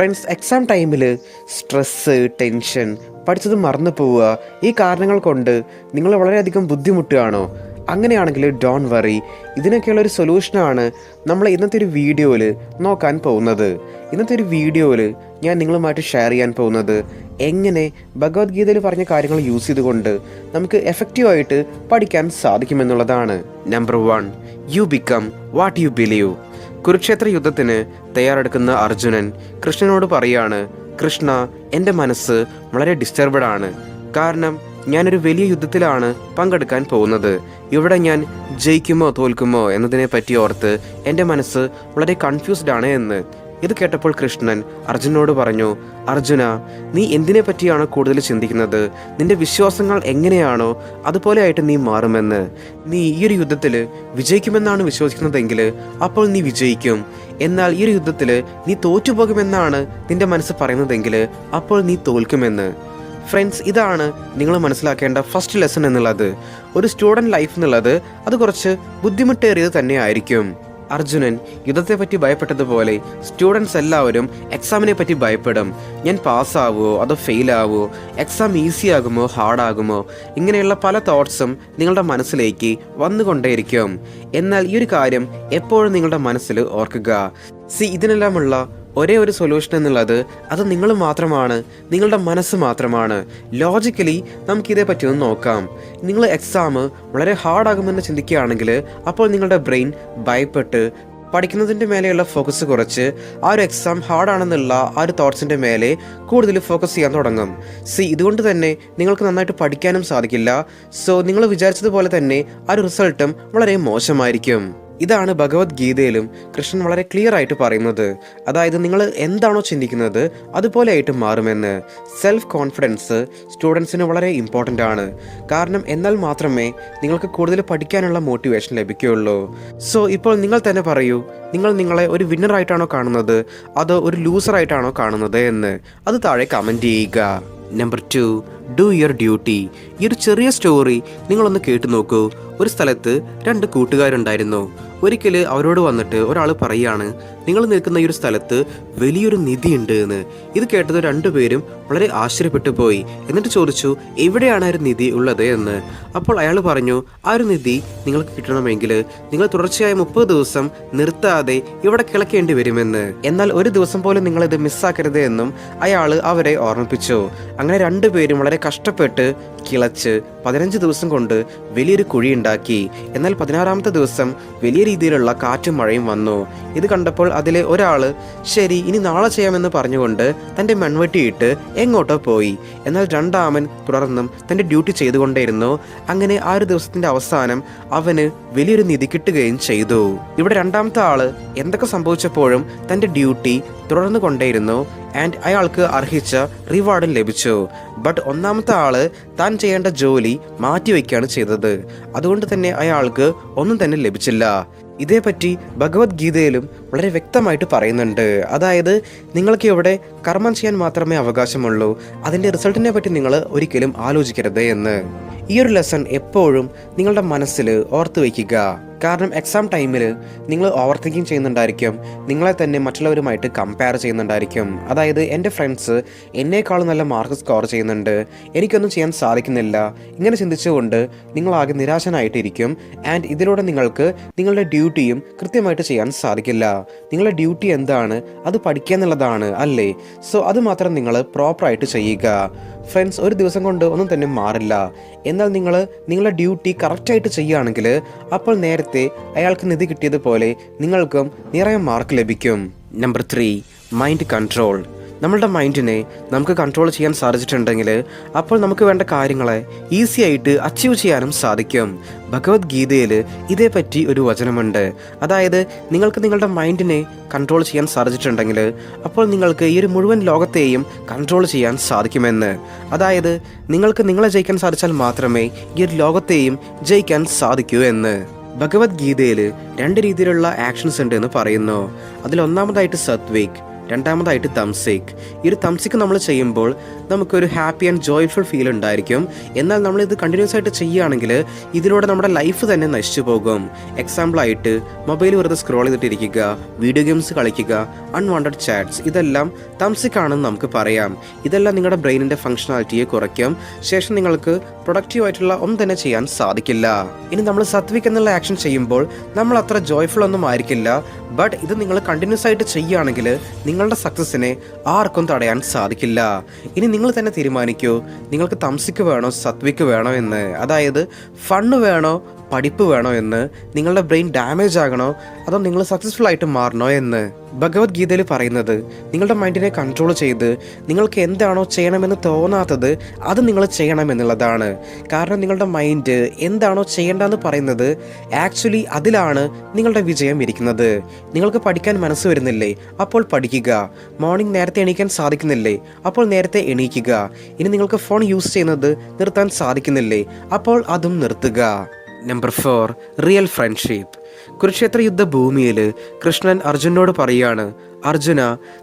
Friends exam ടൈമിൽ stress tension പഠിച്ചത് മറന്നു പോവുക ഈ കാരണങ്ങൾ കൊണ്ട് നിങ്ങൾ വളരെയധികം ബുദ്ധിമുട്ടുകയാണോ? അങ്ങനെയാണെങ്കിൽ ഡോൺ വറി ഇതിനൊക്കെയുള്ള ഒരു സൊല്യൂഷനാണ് നമ്മൾ ഇന്നത്തെ ഒരു വീഡിയോയിൽ നോക്കാൻ പോകുന്നത്. ഇന്നത്തെ ഒരു വീഡിയോയിൽ ഞാൻ നിങ്ങളുമായിട്ട് ഷെയർ ചെയ്യാൻ പോകുന്നത് എങ്ങനെ ഭഗവത്ഗീതയിൽ പറഞ്ഞ കാര്യങ്ങൾ യൂസ് ചെയ്തുകൊണ്ട് നമുക്ക് എഫക്റ്റീവായിട്ട് പഠിക്കാൻ സാധിക്കുമെന്നുള്ളതാണ്. Number one you become what you believe Kurukshetra യുദ്ധത്തിന് തയ്യാറെടുക്കുന്ന അർജുനൻ കൃഷ്ണനോട് പറയാണ് കൃഷ്ണ എന്റെ മനസ്സ് വളരെ ഡിസ്റ്റർബഡ് ആണ്. കാരണം ഞാനൊരു വലിയ യുദ്ധത്തിലാണ് പങ്കെടുക്കാൻ പോകുന്നത്. ഇവിടെ ഞാൻ ജയിക്കുമോ തോൽക്കുമോ എന്നതിനെ പറ്റി ഓർത്ത് എന്റെ മനസ്സ് വളരെ കൺഫ്യൂസ്ഡ് ആണ് എന്ന്. ഇത് കേട്ടപ്പോൾ കൃഷ്ണൻ അർജുനോട് പറഞ്ഞു അർജുന നീ എന്തിനെ പറ്റിയാണ് കൂടുതൽ ചിന്തിക്കുന്നത്? നിന്റെ വിശ്വാസങ്ങൾ എങ്ങനെയാണോ അതുപോലെ ആയിട്ട് നീ മാറുമെന്ന്. നീ ഈ ഒരു യുദ്ധത്തിൽ വിജയിക്കുമെന്നാണ് വിശ്വസിക്കുന്നതെങ്കിൽ അപ്പോൾ നീ വിജയിക്കും. എന്നാൽ ഈ ഒരു യുദ്ധത്തിൽ നീ തോറ്റുപോകുമെന്നാണ് നിന്റെ മനസ്സ് പറയുന്നതെങ്കിൽ അപ്പോൾ നീ തോൽക്കുമെന്ന്. ഫ്രണ്ട്സ് ഇതാണ് നിങ്ങൾ മനസ്സിലാക്കേണ്ട ഫസ്റ്റ് ലെസൺ എന്നുള്ളത്. ഒരു സ്റ്റുഡന്റ് ലൈഫ് എന്നുള്ളത് അത് കുറച്ച് ബുദ്ധിമുട്ടേറിയത് തന്നെയായിരിക്കും. അർജുനൻ യുദ്ധത്തെ പറ്റി ഭയപ്പെട്ടതുപോലെ സ്റ്റുഡൻസ് എല്ലാവരും എക്സാമിനെ പറ്റി ഭയപ്പെടും. ഞാൻ പാസ്സാവുമോ അതോ ഫെയിൽ ആവുമോ എക്സാം ഈസി ആകുമോ ഹാർഡാകുമോ? ഇങ്ങനെയുള്ള പല തോട്ട്സും നിങ്ങളുടെ മനസ്സിലേക്ക് വന്നുകൊണ്ടേയിരിക്കും. എന്നാൽ ഈ ഒരു കാര്യം എപ്പോഴും നിങ്ങളുടെ മനസ്സിൽ ഓർക്കുക. സി ഇതിനെല്ലാമുള്ള ഒരേ ഒരു സൊല്യൂഷൻ എന്നുള്ളത് അത് നിങ്ങൾ മാത്രമാണ് നിങ്ങളുടെ മനസ്സ് മാത്രമാണ്. ലോജിക്കലി നമുക്കിതേ പറ്റിയൊന്ന് നോക്കാം. നിങ്ങൾ എക്സാം വളരെ ഹാർഡാകുമെന്ന് ചിന്തിക്കുകയാണെങ്കിൽ അപ്പോൾ നിങ്ങളുടെ ബ്രെയിൻ ഭയപ്പെട്ട് പഠിക്കുന്നതിന്റെ മേലെയുള്ള ഫോക്കസ് കുറച്ച് ആ ഒരു എക്സാം ഹാർഡാണെന്നുള്ള ആ ഒരു തോട്ട്സിന്റെ മേലെ കൂടുതൽ ഫോക്കസ് ചെയ്യാൻ തുടങ്ങും. സി ഇതുകൊണ്ട് തന്നെ നിങ്ങൾക്ക് നന്നായിട്ട് പഠിക്കാനും സാധിക്കില്ല. സോ നിങ്ങൾ വിചാരിച്ചതുപോലെ തന്നെ ആ ഒരു റിസൾട്ടും വളരെ മോശമായിരിക്കും. ഇതാണ് ഭഗവത്ഗീതയിലും കൃഷ്ണൻ വളരെ ക്ലിയർ ആയിട്ട് പറയുന്നത്. അതായത് നിങ്ങൾ എന്താണോ ചിന്തിക്കുന്നത് അതുപോലെ ആയിട്ട് മാറുമെന്ന്. സെൽഫ് കോൺഫിഡൻസ് സ്റ്റുഡൻസിന് വളരെ ഇമ്പോർട്ടന്റ് ആണ്. കാരണം എന്നാൽ മാത്രമേ നിങ്ങൾക്ക് കൂടുതൽ പഠിക്കാനുള്ള മോട്ടിവേഷൻ ലഭിക്കുകയുള്ളൂ. സോ ഇപ്പോൾ നിങ്ങൾ തന്നെ പറയൂ നിങ്ങൾ നിങ്ങളെ ഒരു വിന്നറായിട്ടാണോ കാണുന്നത്? അതോ ഒരു ലൂസറായിട്ടാണോ കാണുന്നത് എന്ന്? അത് താഴെ കമന്റ് ചെയ്യുക. Number two do your duty ഈ ഒരു ചെറിയ സ്റ്റോറി നിങ്ങളൊന്ന് കേട്ടു നോക്കൂ. ഒരു സ്ഥലത്ത് രണ്ട് കൂട്ടുകാരുണ്ടായിരുന്നു. ഒരിക്കൽ അവരോട് വന്നിട്ട് ഒരാൾ പറയാണ് നിങ്ങൾ നിൽക്കുന്ന ഈ ഒരു സ്ഥലത്ത് വലിയൊരു നിധി ഉണ്ട് എന്ന്. ഇത് കേട്ടത് രണ്ടുപേരും വളരെ ആശ്ചര്യപ്പെട്ടു പോയി. എന്നിട്ട് ചോദിച്ചു എവിടെയാണ് ആ ഒരു നിധി ഉള്ളത് എന്ന്? അപ്പോൾ അയാൾ പറഞ്ഞു ആ ഒരു നിധി നിങ്ങൾക്ക് കിട്ടണമെങ്കിൽ നിങ്ങൾ തുടർച്ചയായ മുപ്പത് ദിവസം നിർത്താതെ ഇവിടെ കിളക്കേണ്ടി വരുമെന്ന്. എന്നാൽ ഒരു ദിവസം പോലും നിങ്ങൾ ഇത് മിസ്സാക്കരുത് എന്നും അയാൾ അവരെ ഓർമ്മിപ്പിച്ചു. അങ്ങനെ രണ്ടുപേരും വളരെ കഷ്ടപ്പെട്ട് കിളച്ച് പതിനഞ്ച് ദിവസം കൊണ്ട് വലിയൊരു കുഴി ഉണ്ടാക്കി എന്നാൽ പതിനാറാമത്തെ ദിവസം വലിയ രീതിയിലുള്ള കാറ്റും മഴയും വന്നു. ഇത് കണ്ടപ്പോൾ അതിലെ ഒരാൾ ശരി ഇനി നാളെ ചെയ്യാമെന്ന് പറഞ്ഞുകൊണ്ട് തന്റെ മൺവെട്ടിയിട്ട് എങ്ങോട്ടോ പോയി. എന്നാൽ രണ്ടാമൻ തുടർന്നും തന്റെ ഡ്യൂട്ടി ചെയ്തുകൊണ്ടേയിരുന്നു. അങ്ങനെ ആ ഒരു ദിവസത്തിന്റെ അവസാനം അവന് വലിയൊരു നിധി കിട്ടുകയും ചെയ്തു. ഇവിടെ രണ്ടാമത്തെ ആൾ എന്തൊക്കെ സംഭവിച്ചപ്പോഴും തന്റെ ഡ്യൂട്ടി തുടർന്നു കൊണ്ടേയിരുന്നു. ആൻഡ് അയാൾക്ക് അർഹിച്ച റിവാർഡും ലഭിച്ചു. ബട്ട് ഒന്നാമത്തെ ആൾ താൻ ചെയ്യേണ്ട ജോലി മാറ്റിവെക്കുകയാണ് ചെയ്തത്. അതുകൊണ്ട് തന്നെ അയാൾക്ക് ഒന്നും തന്നെ ലഭിച്ചില്ല. ഇതേപ്പറ്റി ഭഗവത്ഗീതയിലും വളരെ വ്യക്തമായിട്ട് പറയുന്നുണ്ട്. അതായത് നിങ്ങൾക്ക് ഇവിടെ കർമ്മം ചെയ്യാൻ മാത്രമേ അവകാശമുള്ളൂ. അതിന്റെ റിസൾട്ടിനെ പറ്റി നിങ്ങൾ ഒരിക്കലും ആലോചിക്കരുത് എന്ന്. ഈ ഒരു ലെസൺ എപ്പോഴും നിങ്ങളുടെ മനസ്സിൽ ഓർത്തു വയ്ക്കുക. കാരണം എക്സാം ടൈമിൽ നിങ്ങൾ ഓവർ തിങ്കിങ് ചെയ്യുന്നുണ്ടായിരിക്കും. നിങ്ങളെ തന്നെ മറ്റുള്ളവരുമായിട്ട് കമ്പയർ ചെയ്യുന്നുണ്ടായിരിക്കും. അതായത് എന്റെ ഫ്രണ്ട്സ് എന്നേക്കാളും നല്ല മാർക്ക് സ്കോർ ചെയ്യുന്നുണ്ട്. എനിക്കൊന്നും ചെയ്യാൻ സാധിക്കുന്നില്ല. ഇങ്ങനെ ചിന്തിച്ചുകൊണ്ട് നിങ്ങളാകെ നിരാശനായിട്ടിരിക്കും. ആൻഡ് ഇതിലൂടെ നിങ്ങൾക്ക് നിങ്ങളുടെ ഡ്യൂട്ടിയും കൃത്യമായിട്ട് ചെയ്യാൻ സാധിക്കില്ല. നിങ്ങളുടെ ഡ്യൂട്ടി എന്താണ്? അത് പഠിക്കുക എന്നുള്ളതാണ് അല്ലേ? സോ അത് മാത്രം നിങ്ങൾ പ്രോപ്പറായിട്ട് ചെയ്യുക. ഫ്രണ്ട്സ് ഒരു ദിവസം കൊണ്ട് ഒന്നും തന്നെ മാറില്ല. എന്നാൽ നിങ്ങൾ നിങ്ങളുടെ ഡ്യൂട്ടി കറക്റ്റായിട്ട് ചെയ്യുകയാണെങ്കിൽ അപ്പോൾ നേരത്തെ അയാൾക്ക് നിധി കിട്ടിയതുപോലെ നിങ്ങൾക്കും നിറയെ മാർക്ക് ലഭിക്കും. നമ്പർ ത്രീ മൈൻഡ് കൺട്രോൾ നമ്മളുടെ മൈൻഡിനെ നമുക്ക് കൺട്രോൾ ചെയ്യാൻ സാധിച്ചിട്ടുണ്ടെങ്കിൽ അപ്പോൾ നമുക്ക് വേണ്ട കാര്യങ്ങളെ ഈസി ആയിട്ട് അച്ചീവ് ചെയ്യാനും സാധിക്കും. ഭഗവത്ഗീതയിൽ ഇതേപ്പറ്റി ഒരു വചനമുണ്ട്. അതായത് നിങ്ങൾക്ക് നിങ്ങളുടെ മൈൻഡിനെ കൺട്രോൾ ചെയ്യാൻ സാധിച്ചിട്ടുണ്ടെങ്കിൽ അപ്പോൾ നിങ്ങൾക്ക് ഈ ഒരു മുഴുവൻ ലോകത്തെയും കൺട്രോൾ ചെയ്യാൻ സാധിക്കുമെന്ന്. അതായത് നിങ്ങൾക്ക് നിങ്ങളെ ജയിക്കാൻ സാധിച്ചാൽ മാത്രമേ ഈ ഒരു ലോകത്തെയും ജയിക്കാൻ സാധിക്കൂ എന്ന്. ഭഗവത്ഗീതയിൽ രണ്ട് രീതിയിലുള്ള ആക്ഷൻസ് ഉണ്ട് എന്ന് പറയുന്നു. അതിൽ ഒന്നാമതായിട്ട് സത്വിക് രണ്ടാമതായിട്ട് തംസിക്. ഈ ഒരു തംസിക് നമ്മൾ ചെയ്യുമ്പോൾ നമുക്കൊരു ഹാപ്പി ആൻഡ് ജോയ്ഫുൾ ഫീൽ ഉണ്ടായിരിക്കും. എന്നാൽ നമ്മൾ ഇത് കണ്ടിന്യൂസ് ആയിട്ട് ചെയ്യുകയാണെങ്കിൽ ഇതിലൂടെ നമ്മുടെ ലൈഫ് തന്നെ നശിച്ചു പോകും. എക്സാമ്പിളായിട്ട് മൊബൈൽ വെറുതെ സ്ക്രോൾ ചെയ്തിട്ടിരിക്കുക വീഡിയോ ഗെയിംസ് കളിക്കുക അൺവാണ്ടഡ് ചാറ്റ്സ് ഇതെല്ലാം തംസിക്കാണെന്ന് നമുക്ക് പറയാം. ഇതെല്ലാം നിങ്ങളുടെ ബ്രെയിനിന്റെ ഫങ്ഷണാലിറ്റിയെ കുറയ്ക്കും. ശേഷം നിങ്ങൾക്ക് പ്രൊഡക്റ്റീവ് ആയിട്ടുള്ള ഒന്നും തന്നെ ചെയ്യാൻ സാധിക്കില്ല. ഇനി നമ്മൾ സത്വിക് എന്നുള്ള ആക്ഷൻ ചെയ്യുമ്പോൾ നമ്മൾ അത്ര ജോയ്ഫുൾ ഒന്നും ആയിരിക്കില്ല. ബട്ട് ഇത് നിങ്ങൾ കണ്ടിന്യൂസ് ആയിട്ട് ചെയ്യുകയാണെങ്കിൽ നിങ്ങളുടെ സക്സസിനെ ആർക്കും തടയാൻ സാധിക്കില്ല. ഇനി നിങ്ങൾ തന്നെ തീരുമാനിക്കൂ. നിങ്ങൾക്ക് തംസിക്ക് വേണോ സത്വിക്ക് വേണോ എന്ന്. അതായത് ഫണ്ണ് വേണോ പഠിപ്പ് വേണോ എന്ന് നിങ്ങളുടെ ബ്രെയിൻ ഡാമേജ് ആകണോ അതോ നിങ്ങൾ സക്സസ്ഫുൾ ആയിട്ട് മാറണോ എന്ന് ഭഗവത്ഗീതയിൽ പറയുന്നത് നിങ്ങളുടെ മൈൻഡിനെ കൺട്രോൾ ചെയ്ത് നിങ്ങൾക്ക് എന്താണോ ചെയ്യണമെന്ന് തോന്നാത്തത് അത് നിങ്ങൾ ചെയ്യണമെന്നുള്ളതാണ് കാരണം നിങ്ങളുടെ മൈൻഡ് എന്താണോ ചെയ്യേണ്ടതെന്ന് പറയുന്നത് ആക്ച്വലി അതിലാണ് നിങ്ങളുടെ വിജയം ഇരിക്കുന്നത്. നിങ്ങൾക്ക് പഠിക്കാൻ മനസ്സ് വരുന്നില്ലേ അപ്പോൾ പഠിക്കുക. മോർണിംഗ് നേരത്തെ എണീക്കാൻ സാധിക്കുന്നില്ലേ അപ്പോൾ നേരത്തെ എണീക്കുക. ഇനി നിങ്ങൾക്ക് ഫോൺ യൂസ് ചെയ്യുന്നത് നിർത്താൻ സാധിക്കുന്നില്ലേ അപ്പോൾ അതും നിർത്തുക. Number four real friendship Kurukshetra യുദ്ധഭൂമിയിൽ കൃഷ്ണൻ അർജുനോട് പറയാണ് അർജുന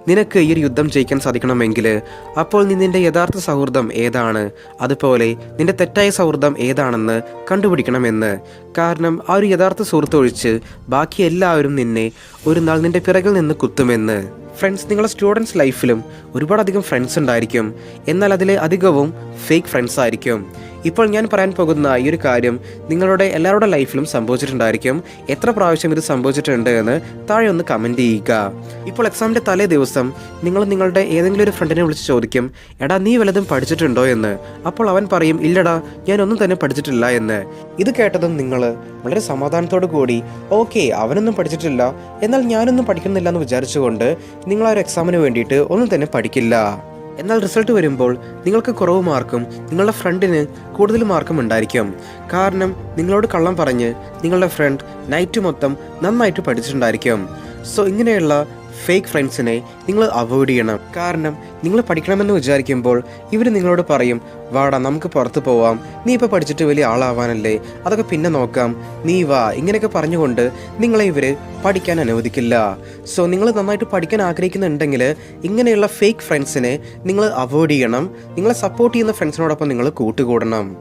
നിനക്ക് ഈ ഒരു യുദ്ധം ജയിക്കാൻ സാധിക്കണമെങ്കിൽ അപ്പോൾ നീ നിന്റെ യഥാർത്ഥ സൗഹൃദം ഏതാണ്? അതുപോലെ നിന്റെ തെറ്റായ സൗഹൃദം ഏതാണെന്ന് കണ്ടുപിടിക്കണമെന്ന്. കാരണം ആ ഒരു യഥാർത്ഥ സുഹൃത്ത് ഒഴിച്ച് ബാക്കി എല്ലാവരും നിന്നെ ഒരു നാൾ നിന്റെ പിറകിൽ നിന്ന് കുത്തുമെന്ന്. ഫ്രണ്ട്സ് നിങ്ങളുടെ സ്റ്റുഡൻസ് ലൈഫിലും ഒരുപാടധികം ഫ്രണ്ട്സ് ഉണ്ടായിരിക്കും. എന്നാൽ അതിലെ അധികവും ഫേക്ക് ഫ്രണ്ട്സ് ആയിരിക്കും. ഇപ്പോൾ ഞാൻ പറയാൻ പോകുന്ന ഈ ഒരു കാര്യം നിങ്ങളുടെ എല്ലാവരുടെ ലൈഫിലും സംഭവിച്ചിട്ടുണ്ടായിരിക്കും. എത്ര പ്രാവശ്യം ഇത് സംഭവിച്ചിട്ടുണ്ട് എന്ന് താഴെ ഒന്ന് കമന്റ് ചെയ്യുക. ഇപ്പോൾ എക്സാമിന്റെ തലേ ദിവസം നിങ്ങൾ നിങ്ങളുടെ ഏതെങ്കിലും ഒരു ഫ്രണ്ടിനെ വിളിച്ച് ചോദിക്കും എടാ നീ വല്ലതും പഠിച്ചിട്ടുണ്ടോ എന്ന്? അപ്പോൾ അവൻ പറയും ഇല്ലടാ ഞാൻ ഒന്നും തന്നെ പഠിച്ചിട്ടില്ല എന്ന്. ഇത് കേട്ടതും നിങ്ങൾ വളരെ സമാധാനത്തോടു കൂടി ഓക്കെ അവനൊന്നും പഠിച്ചിട്ടില്ല എന്നാൽ ഞാനൊന്നും പഠിക്കുന്നില്ല എന്ന് വിചാരിച്ചുകൊണ്ട് നിങ്ങൾ ആ ഒരു എക്സാമിന് വേണ്ടിയിട്ട് ഒന്നും തന്നെ പഠിക്കില്ല. എന്നാൽ റിസൾട്ട് വരുമ്പോൾ നിങ്ങൾക്ക് കുറവ് മാർക്കും നിങ്ങളുടെ ഫ്രണ്ടിന് കൂടുതൽ മാർക്കും ഉണ്ടായിരിക്കും. കാരണം നിങ്ങളോട് കള്ളം പറഞ്ഞ് നിങ്ങളുടെ ഫ്രണ്ട് നൈറ്റ് മൊത്തം നന്നായിട്ട് പഠിച്ചിട്ടുണ്ടായിരിക്കും. സോ ഇങ്ങനെയുള്ള ഫേക്ക് ഫ്രണ്ട്സിനെ നിങ്ങൾ അവോയ്ഡ് ചെയ്യണം. കാരണം നിങ്ങൾ പഠിക്കണമെന്ന് വിചാരിക്കുമ്പോൾ ഇവർ നിങ്ങളോട് പറയും വാടാ നമുക്ക് പുറത്ത് പോവാം. നീ ഇപ്പോൾ പഠിച്ചിട്ട് വലിയ ആളാവാനല്ലേ? അതൊക്കെ പിന്നെ നോക്കാം. നീ വാ. ഇങ്ങനെയൊക്കെ പറഞ്ഞുകൊണ്ട് നിങ്ങളെ ഇവർ പഠിക്കാൻ അനുവദിക്കില്ല. സോ നിങ്ങൾ നന്നായിട്ട് പഠിക്കാൻ ആഗ്രഹിക്കുന്നുണ്ടെങ്കിൽ ഇങ്ങനെയുള്ള ഫേക്ക് ഫ്രണ്ട്സിനെ നിങ്ങൾ അവോയ്ഡ് ചെയ്യണം. നിങ്ങളെ സപ്പോർട്ട് ചെയ്യുന്ന ഫ്രണ്ട്സിനോടൊപ്പം നിങ്ങൾ കൂട്ടുകൂടണം.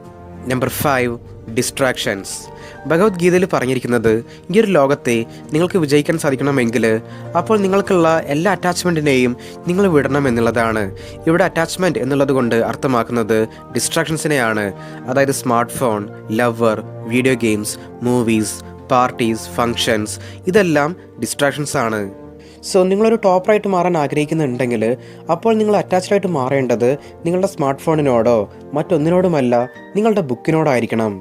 നമ്പർ ഫൈവ് ഡിസ്ട്രാക്ഷൻസ് ഭഗവത്ഗീതയിൽ പറഞ്ഞിരിക്കുന്നത് ഈ ഒരു ലോകത്തെ നിങ്ങൾക്ക് വിജയിക്കാൻ സാധിക്കണമെങ്കിൽ അപ്പോൾ നിങ്ങൾക്കുള്ള എല്ലാ അറ്റാച്ച്മെന്റിനെയും നിങ്ങൾ വിടണം എന്നുള്ളതാണ്. ഇവിടെ അറ്റാച്ച്മെന്റ് എന്നുള്ളത് കൊണ്ട് അർത്ഥമാക്കുന്നത് ഡിസ്ട്രാക്ഷൻസിനെയാണ് അതായത് smart phone lover video games movies parties functions ഇതെല്ലാം ഡിസ്ട്രാക്ഷൻസ് ആണ്. സോ നിങ്ങളൊരു ടോപ്പറായിട്ട് മാറാൻ ആഗ്രഹിക്കുന്നുണ്ടെങ്കിൽ അപ്പോൾ നിങ്ങൾ അറ്റാച്ച്ഡ് ആയിട്ട് മാറേണ്ടത് നിങ്ങളുടെ സ്മാർട്ട് ഫോണിനോടോ മറ്റൊന്നിനോടുമല്ല നിങ്ങളുടെ ബുക്കിനോടായിരിക്കണം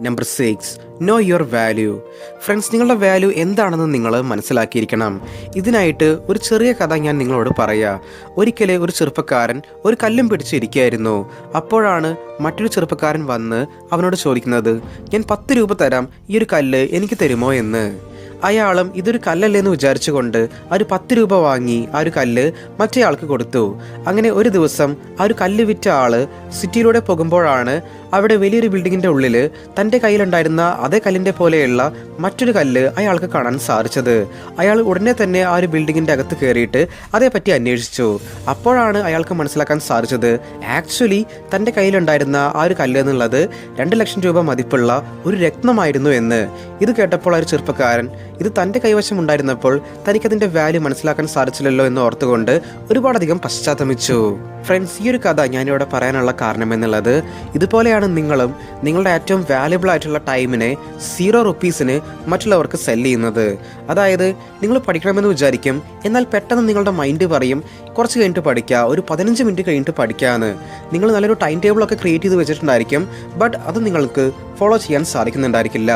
number six know your value friends നിങ്ങളുടെ വാല്യൂ എന്താണെന്ന് നിങ്ങൾ മനസ്സിലാക്കിയിരിക്കണം. ഇതിനായിട്ട് ഒരു ചെറിയ കഥ ഞാൻ നിങ്ങളോട് പറയാം. ഒരിക്കലെ ഒരു ചെറുപ്പക്കാരൻ ഒരു കല്ലും പിടിച്ചിരിക്കുകയായിരുന്നു. അപ്പോഴാണ് മറ്റൊരു ചെറുപ്പക്കാരൻ വന്ന് അവനോട് ചോദിക്കുന്നത് ഞാൻ പത്ത് രൂപ തരാം ഈ ഒരു കല്ല് എനിക്ക് തരുമോ? എന്ന്. അയാളും ഇതൊരു കല്ലല്ലേന്ന് വിചാരിച്ചുകൊണ്ട് ആ ഒരു പത്ത് രൂപ വാങ്ങി ആ ഒരു കല്ല് മറ്റേയാൾക്ക് കൊടുത്തു. അങ്ങനെ ഒരു ദിവസം ആ ഒരു കല്ല് വിറ്റ ആൾ സിറ്റിയിലൂടെ പോകുമ്പോഴാണ് അവിടെ വലിയൊരു ബിൽഡിങ്ങിന്റെ ഉള്ളിൽ തന്റെ കയ്യിലുണ്ടായിരുന്ന അതേ കല്ലിന്റെ പോലെയുള്ള മറ്റൊരു കല്ല് അയാൾക്ക് കാണാൻ സാധിച്ചത്. അയാൾ ഉടനെ തന്നെ ആ ഒരു ബിൽഡിങ്ങിന്റെ അകത്ത് കയറിയിട്ട് അതേപ്പറ്റി അന്വേഷിച്ചു. അപ്പോഴാണ് അയാൾക്ക് മനസ്സിലാക്കാൻ സാധിച്ചത് ആക്ച്വലി തന്റെ കയ്യിലുണ്ടായിരുന്ന ആ ഒരു കല്ല് എന്നുള്ളത് രണ്ട് ലക്ഷം രൂപ മതിപ്പുള്ള ഒരു രത്നമായിരുന്നു എന്ന്. ഇത് കേട്ടപ്പോൾ ആ ഒരു ചെറുപ്പക്കാരൻ ഇത് തന്റെ കൈവശം ഉണ്ടായിരുന്നപ്പോൾ തനിക്കതിന്റെ വാല്യൂ മനസ്സിലാക്കാൻ സാധിച്ചില്ലല്ലോ എന്ന് ഓർത്തുകൊണ്ട് ഒരുപാടധികം പശ്ചാത്തമിച്ചു. ഫ്രണ്ട്സ് ഈ ഒരു കഥ ഞാനിവിടെ പറയാനുള്ള കാരണം എന്നുള്ളത് ഇതുപോലെയാണ് നിങ്ങളും നിങ്ങളുടെ ഏറ്റവും വാല്യബിൾ ആയിട്ടുള്ള ടൈമിനെ സീറോ റുപ്പീസിന് മറ്റുള്ളവർക്ക് സെൽ ചെയ്യുന്നത്. അതായത് നിങ്ങൾ പഠിക്കണമെന്ന് വിചാരിക്കും എന്നാൽ പെട്ടെന്ന് നിങ്ങളുടെ മൈൻഡ് പറയും കുറച്ച് കഴിഞ്ഞിട്ട് പഠിക്കുക ഒരു പതിനഞ്ച് മിനിറ്റ് കഴിഞ്ഞിട്ട് പഠിക്കാമെന്ന് നിങ്ങൾ നല്ലൊരു ടൈം ടേബിളൊക്കെ ക്രിയേറ്റ് ചെയ്ത് വെച്ചിട്ടുണ്ടായിരിക്കും ബട്ട് അത് നിങ്ങൾക്ക് ഫോളോ ചെയ്യാൻ സാധിക്കുന്നുണ്ടായിരിക്കില്ല.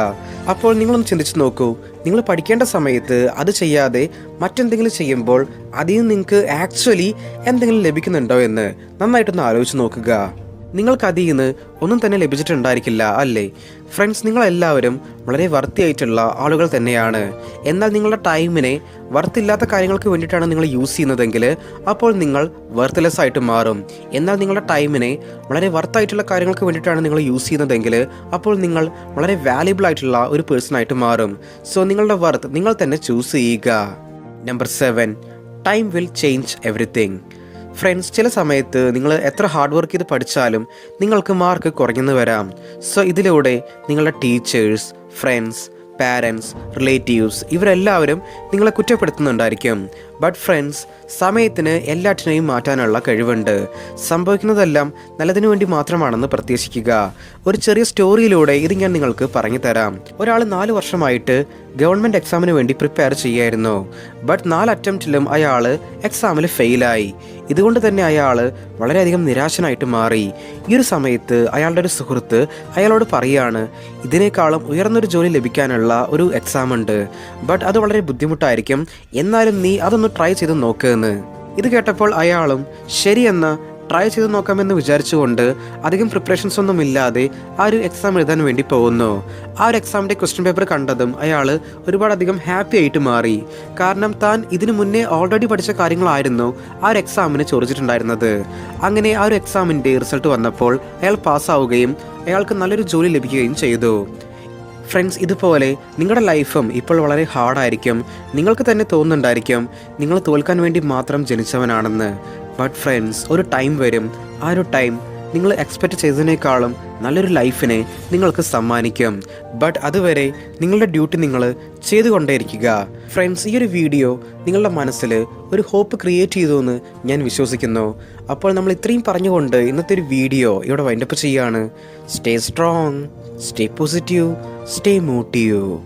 അപ്പോൾ നിങ്ങളൊന്ന് ചിന്തിച്ച് നോക്കൂ. നിങ്ങൾ പഠിക്കേണ്ട സമയത്ത് അത് ചെയ്യാതെ മറ്റെന്തെങ്കിലും ചെയ്യുമ്പോൾ അതിൽ നിന്ന് നിങ്ങൾക്ക് ആക്ച്വലി എന്തെങ്കിലും ലഭിക്കുന്നുണ്ടോ എന്ന് നന്നായിട്ടൊന്ന് ആലോചിച്ച് നോക്കുക. നിങ്ങൾക്ക് അതിൽ നിന്ന് ഒന്നും തന്നെ ലഭിച്ചിട്ടുണ്ടായിരിക്കില്ല അല്ലേ? ഫ്രണ്ട്സ് നിങ്ങളെല്ലാവരും വളരെ വർത്തിയായിട്ടുള്ള ആളുകൾ തന്നെയാണ്. എന്നാൽ നിങ്ങളുടെ ടൈമിനെ വർത്തില്ലാത്ത കാര്യങ്ങൾക്ക് വേണ്ടിയിട്ടാണ് നിങ്ങൾ യൂസ് ചെയ്യുന്നതെങ്കിൽ അപ്പോൾ നിങ്ങൾ വർത്ത്ലെസ് ആയിട്ട് മാറും. എന്നാൽ നിങ്ങളുടെ ടൈമിനെ വളരെ വർത്തായിട്ടുള്ള കാര്യങ്ങൾക്ക് വേണ്ടിയിട്ടാണ് നിങ്ങൾ യൂസ് ചെയ്യുന്നതെങ്കിൽ അപ്പോൾ നിങ്ങൾ വളരെ വാല്യുബിൾ ആയിട്ടുള്ള ഒരു പേഴ്സൺ ആയിട്ട് മാറും. സോ നിങ്ങളുടെ വർത്ത് നിങ്ങൾ തന്നെ ചൂസ് ചെയ്യുക. Number seven time will change everything friends ചില സമയത്ത് നിങ്ങൾ എത്ര ഹാർഡ് വർക്ക് ചെയ്ത് പഠിച്ചാലും നിങ്ങൾക്ക് മാർക്ക് കുറഞ്ഞെന്ന് വരാം. സോ ഇതിലൂടെ നിങ്ങളുടെ ടീച്ചേഴ്സ് ഫ്രണ്ട്സ് പാരൻസ് റിലേറ്റീവ്സ് ഇവരെല്ലാവരും നിങ്ങളെ കുറ്റപ്പെടുത്തുന്നുണ്ടായിരിക്കും. ബട്ട് ഫ്രണ്ട്സ് സമയത്തിന് എല്ലാറ്റിനെയും മാറ്റാനുള്ള കഴിവുണ്ട്. സംഭവിക്കുന്നതെല്ലാം നല്ലതിനു വേണ്ടി മാത്രമാണെന്ന് പ്രത്യേകിക്കുക ഒരു ചെറിയ സ്റ്റോറിയിലൂടെ ഇത് ഞാൻ നിങ്ങൾക്ക് പറഞ്ഞു തരാം ഒരാൾ നാല് വർഷമായിട്ട് ഗവൺമെന്റ് എക്സാമിന് വേണ്ടി പ്രിപ്പയർ ചെയ്യായിരുന്നു ബട്ട് നാല് അറ്റംപ്റ്റിലും അയാൾ എക്സാമിൽ ഫെയിലായി ഇതുകൊണ്ട് തന്നെ അയാൾ വളരെയധികം നിരാശനായിട്ട് മാറി. ഈ ഒരു സമയത്ത് അയാളുടെ ഒരു സുഹൃത്ത് അയാളോട് പറയാണ് ഇതിനേക്കാളും ഉയർന്നൊരു ജോലി ലഭിക്കാനുള്ള ഒരു എക്സാം ഉണ്ട്. ബട്ട് അത് വളരെ ബുദ്ധിമുട്ടായിരിക്കും. എന്നാലും നീ അതൊന്ന് ട്രൈ ചെയ്ത് നോക്കുമെന്ന് ഇത് കേട്ടപ്പോൾ അയാളും ശരിയെന്ന ട്രൈ ചെയ്ത് നോക്കാമെന്ന് വിചാരിച്ചുകൊണ്ട് അധികം പ്രിപ്പറേഷൻസ് ഒന്നും ഇല്ലാതെ ആ ഒരു എക്സാം എഴുതാൻ വേണ്ടി പോകുന്നു. ആ ഒരു എക്സാമിന്റെ ക്വസ്റ്റ്യൻ പേപ്പർ കണ്ടതും അയാൾ ഒരുപാടധികം ഹാപ്പി ആയിട്ട് മാറി. കാരണം താൻ ഇതിനു മുന്നേ ഓൾറെഡി പഠിച്ച കാര്യങ്ങളായിരുന്നു ആ ഒരു എക്സാമിന് ചോദിച്ചിട്ടുണ്ടായിരുന്നത്. അങ്ങനെ ആ ഒരു എക്സാമിന്റെ റിസൾട്ട് വന്നപ്പോൾ അയാൾ പാസ്സാവുകയും അയാൾക്ക് നല്ലൊരു ജോലി ലഭിക്കുകയും ചെയ്തു. ഫ്രണ്ട്സ് ഇതുപോലെ നിങ്ങളുടെ ലൈഫും ഇപ്പോൾ വളരെ ഹാർഡായിരിക്കും നിങ്ങൾക്ക് തന്നെ തോന്നുന്നുണ്ടായിരിക്കും. നിങ്ങൾ തോൽക്കാൻ വേണ്ടി മാത്രം ജനിച്ചവനാണെന്ന്. ബട്ട് ഫ്രണ്ട്സ് ഒരു ടൈം വരും. ആ ഒരു ടൈം നിങ്ങൾ എക്സ്പെക്റ്റ് ചെയ്തതിനേക്കാളും നല്ലൊരു ലൈഫിനെ നിങ്ങൾക്ക് സമ്മാനിക്കും. ബട്ട് അതുവരെ നിങ്ങളുടെ ഡ്യൂട്ടി നിങ്ങൾ ചെയ്തുകൊണ്ടേയിരിക്കുക. ഫ്രണ്ട്സ് ഈ ഒരു വീഡിയോ നിങ്ങളുടെ മനസ്സിൽ ഒരു ഹോപ്പ് ക്രിയേറ്റ് ചെയ്തു എന്ന് ഞാൻ വിശ്വസിക്കുന്നു. അപ്പോൾ നമ്മൾ ഇത്രയും പറഞ്ഞുകൊണ്ട് ഇന്നത്തെ ഒരു വീഡിയോ ഇവിടെ വൈൻഡപ്പ് ചെയ്യാണ് stay strong stay positive stay motive